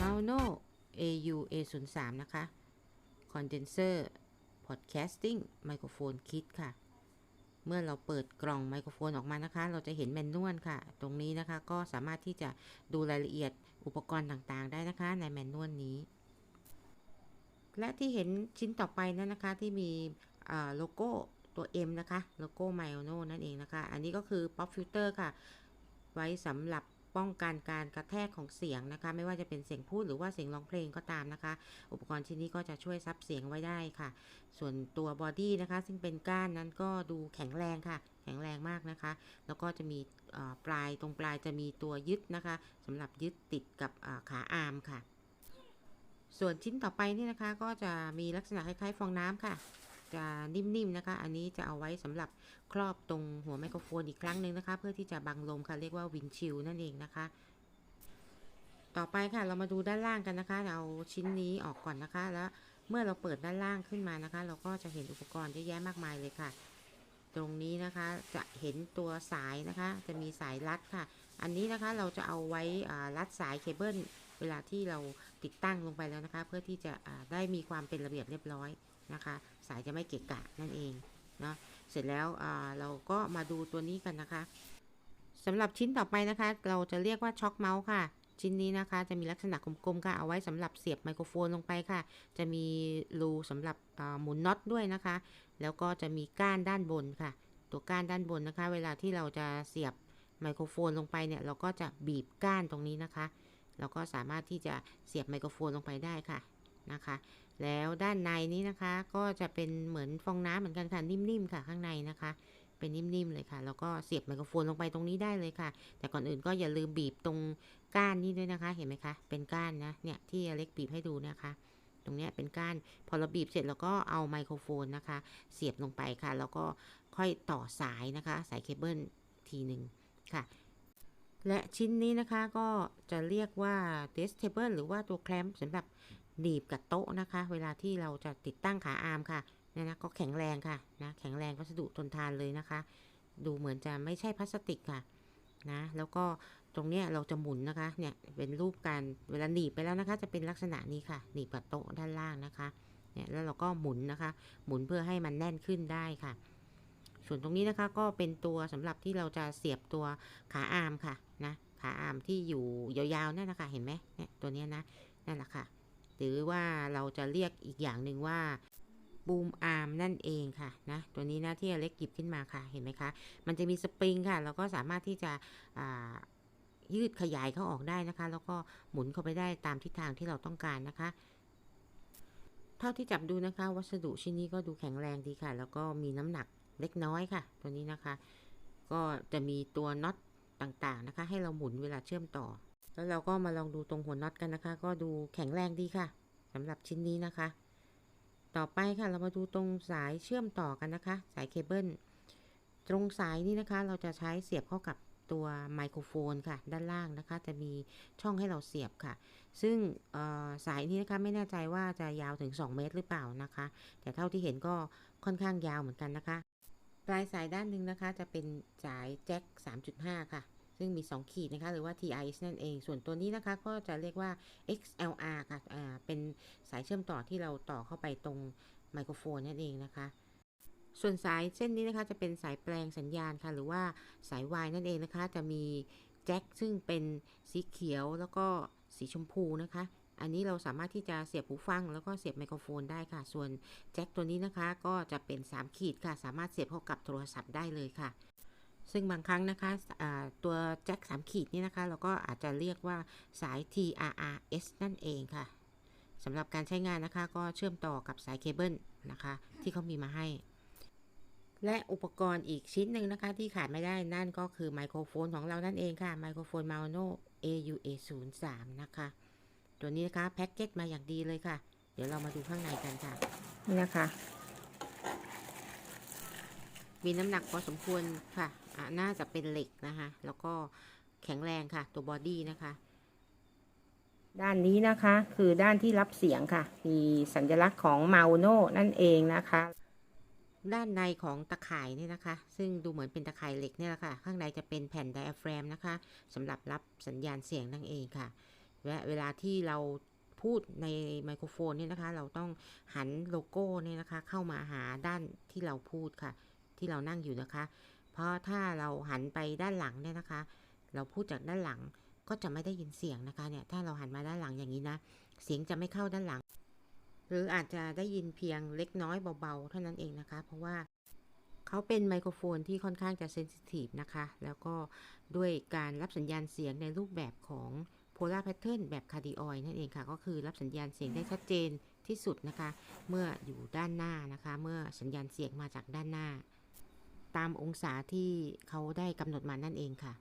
Mauno AU A03 นะคะ Condenser Podcasting Microphone Kit ค่ะ เมื่อเราเปิดกล่องไมโครโฟนออกมานะคะ เราจะเห็นแมนนวลค่ะ ตรงนี้นะคะก็สามารถที่จะดูรายละเอียดอุปกรณ์ต่างๆ ได้นะคะในแมนนวลนี้ และที่เห็นชิ้นต่อไปนั้นนะคะที่มีโลโก้ตัว M นะคะ โลโก้ m i o n o นั่นเองนะคะ อันนี้ก็คือ Pop Filter ค่ะ ไว้สำหรับ ป้องกันการกระแทกของเสียงนะคะ ไม่ว่าจะเป็นเสียงพูดหรือว่าเสียงร้องเพลงก็ตามนะคะ อุปกรณ์ชิ้นนี้ก็จะช่วยซับเสียงไว้ได้ค่ะ ส่วนตัวบอดี้นะคะ ซึ่งเป็นก้านนั้นก็ดูแข็งแรงค่ะ แข็งแรงมากนะคะ แล้วก็จะมีปลายตรงปลายจะมีตัวยึดนะคะสำหรับยึดติดกับขาอาร์มค่ะ ส่วนชิ้นต่อไปนี่นะคะ ก็จะมีลักษณะคล้ายๆฟองน้ำค่ะ จะนิ่มๆนะคะ อันนี้จะเอาไว้สำหรับครอบตรงหัวไมโครโฟนอีกครั้งหนึ่งนะคะ เพื่อที่จะบังลมค่ะเรียกว่าวินชิลนั่นเองนะคะ ต่อไปค่ะเรามาดูด้านล่างกันนะคะเอาชิ้นนี้ออกก่อนนะคะ แล้วเมื่อเราเปิดด้านล่างขึ้นมานะคะ เราก็จะเห็นอุปกรณ์เยอะแยะมากมายเลยค่ะ ตรงนี้นะคะจะเห็นตัวสายนะคะ จะมีสายรัดค่ะ อันนี้นะคะเราจะเอาไว้รัดสายเคเบิลเวลาที่เราติดตั้งลงไปแล้วนะคะ เพื่อที่จะได้มีความเป็นระเบียบเรียบร้อย นะคะ สายจะไม่เกะกะนั่นเองเนาะเสร็จแล้วเราก็มาดูตัวนี้กันนะคะสำหรับชิ้นต่อไปนะคะ เราจะเรียกว่าช็อคเมาส์ค่ะชิ้นนี้นะคะจะมีลักษณะกลมๆค่ะเอาไว้สำหรับเสียบไมโครโฟนลงไปค่ะ จะมีรูสำหรับหมุนน็อตด้วยนะคะ แล้วก็จะมีก้านด้านบนค่ะ ตัวก้านด้านบนนะคะ เวลาที่เราจะเสียบไมโครโฟนลงไปเนี่ย เราก็จะบีบก้านตรงนี้นะคะ เราก็สามารถที่จะเสียบไมโครโฟนลงไปได้ค่ะ นะคะ แล้วด้านในนี้นะคะก็จะเป็นเหมือนฟองน้ำเหมือนกันค่ะนิ่มๆค่ะข้างในนะคะ เป็นนิ่มๆเลยค่ะ แล้วก็เสียบไมโครโฟนลงไปตรงนี้ได้เลยค่ะ แต่ก่อนอื่นก็อย่าลืมบีบตรงก้านนี้ด้วยนะคะ เห็นไหมคะเป็นก้านนะเนี่ยที่เล็กบีบให้ดูนะคะ ตรงนี้เป็นก้านพอเราบีบเสร็จเราก็เอาไมโครโฟนนะคะ เสียบลงไปค่ะ แล้วก็ค่อยต่อสายนะคะ สายเคเบิลทีหนึ่งค่ะและชิ้นนี้นะคะก็จะเรียกว่า desk table หรือว่าตัวแคลมสำหรับ หนีบกับโต๊ะนะคะ เวลาที่เราจะติดตั้งขาอาร์มค่ะเนี่ยนะก็แข็งแรงค่ะนะแข็งแรงวัสดุทนทานเลยนะคะ ดูเหมือนจะไม่ใช่พลาสติกค่ะนะแล้วก็ตรงเนี้ยเราจะหมุนนะคะเนี่ยเป็นรูปการเวลาหนีบไปแล้วนะคะ จะเป็นลักษณะนี้ค่ะหนีบกับโต๊ะด้านล่างนะคะเนี่ยแล้วเราก็หมุนนะคะ หมุนเพื่อให้มันแน่นขึ้นได้ค่ะ ส่วนตรงนี้นะคะก็เป็นตัวสำหรับที่เราจะเสียบตัวขาอาร์มค่ะนะขาอาร์มที่อยู่ยาวๆนั่นนะคะเห็นไหมเนี่ยตัวเนี้ยนะนั่นแหละค่ะ หรือว่าเราจะเรียกอีกอย่างหนึ่งว่าบูมอาร์มนั่นเองค่ะนะตัวนี้นะที่อเล็กหยิบขึ้นมาค่ะเห็นไหมคะ มันจะมีสปริงค่ะเราก็สามารถที่จะยืดขยายเขาออกได้นะคะ แล้วก็หมุนเข้าไปได้ตามทิศทางที่เราต้องการนะคะเท่าที่จับดูนะคะ วัสดุชิ้นนี้ก็ดูแข็งแรงดีค่ะ แล้วก็มีน้ำหนักเล็กน้อยค่ะ ตัวนี้นะคะ ก็จะมีตัวน็อตต่างๆนะคะ ให้เราหมุนเวลาเชื่อมต่อ แล้วเราก็มาลองดูตรงหัวน็อตกันนะคะ ก็ดูแข็งแรงดีค่ะสำหรับชิ้นนี้นะคะ ต่อไปค่ะเรามาดูตรงสายเชื่อมต่อกันนะคะ สายเคเบิลตรงสายนี้นะคะ เราจะใช้เสียบเข้ากับตัวไมโครโฟนค่ะ ด้านล่างนะคะ จะมีช่องให้เราเสียบค่ะ ซึ่งสายนี้นะคะไม่แน่ใจว่าจะยาวถึง 2 เมตรหรือเปล่านะคะ แต่เท่าที่เห็นก็ค่อนข้างยาวเหมือนกันนะคะ ปลายสายด้านหนึ่งนะคะ จะเป็นสายแจ็ค3.5 ค่ะ ซึ่งมี 2 ขีดนะคะ หรือว่า TIS นั่นเอง ส่วนตัวนี้นะคะ ก็จะเรียกว่า XLR ค่ะเป็นสายเชื่อมต่อที่เราต่อเข้าไปตรงไมโครโฟนนั่นเองนะคะส่วนสายเส้นนี้นะคะจะเป็นสายแปลงสัญญาณค่ะ หรือว่าสายวายนั่นเองนะคะ จะมีแจ็คซึ่งเป็นสีเขียวแล้วก็สีชมพูนะคะ อันนี้เราสามารถที่จะเสียบหูฟัง แล้วก็เสียบไมโครโฟนได้ค่ะ ส่วนแจ็คตัวนี้นะคะ ก็จะเป็น 3 ขีดค่ะ สามารถเสียบเข้ากับโทรศัพท์ได้เลยค่ะ ซึ่งบางครั้งนะคะอ่าตัวแจ็ค3ขีดนี่นะคะ เราก็อาจจะเรียกว่าสาย TRRS นั่นเองค่ะสำหรับการใช้งานนะคะ ก็เชื่อมต่อกับสายเคเบิลนะคะ ที่เขามีมาให้ และอุปกรณ์อีกชิ้นหนึ่งนะคะ ที่ขาดไม่ได้นั่นก็คือไมโครโฟนของเรานั่นเองค่ะไมโครโฟน Maono AUA03 นะคะ ตัวนี้นะคะแพ็กเกจมาอย่างดีเลยค่ะ เดี๋ยวเรามาดูข้างในกันค่ะนี่นะคะมีน้ำหนักพอสมควรค่ะอ่า น่าจะเป็นเหล็กนะคะ แล้วก็แข็งแรงค่ะ ตัวบอดี้นะคะ ด้านนี้นะคะคือด้านที่รับเสียงค่ะ มีสัญลักษณ์ของเมาโนนั่นเองนะคะ ด้านในของตะข่ายนี่นะคะ ซึ่งดูเหมือนเป็นตะข่ายเหล็กเนี่ยแหละค่ะ ข้างในจะเป็นแผ่นไดอะแฟรมนะคะสำหรับรับสัญญาณเสียงนั่นเองค่ะและเวลาที่เราพูดในไมโครโฟนเนี่ยนะคะ เราต้องหันโลโก้เนี่ยนะคะ เข้ามาหาด้านที่เราพูดค่ะ ที่เรานั่งอยู่นะคะ เพราะถ้าเราหันไปด้านหลังเนี่ยนะคะ เราพูดจากด้านหลังก็จะไม่ได้ยินเสียงนะคะเนี่ยถ้าเราหันมาด้านหลังอย่างนี้นะ เสียงจะไม่เข้าด้านหลัง หรืออาจจะได้ยินเพียงเล็กน้อยเบาๆ เท่านั้นเองนะคะ เพราะว่าเขาเป็นไมโครโฟนที่ค่อนข้างจะเซนซิทีฟนะคะ แล้วก็ด้วยการรับสัญญาณเสียงในรูปแบบของ polar pattern แบบคาร์ดิออยนั่นเองค่ะ ก็คือรับสัญญาณเสียงได้ชัดเจนที่สุดนะคะ เมื่ออยู่ด้านหน้านะคะ เมื่อสัญญาณเสียงมาจากด้านหน้า ตามองศาที่เขาได้กำหนดมานั่นเองค่ะ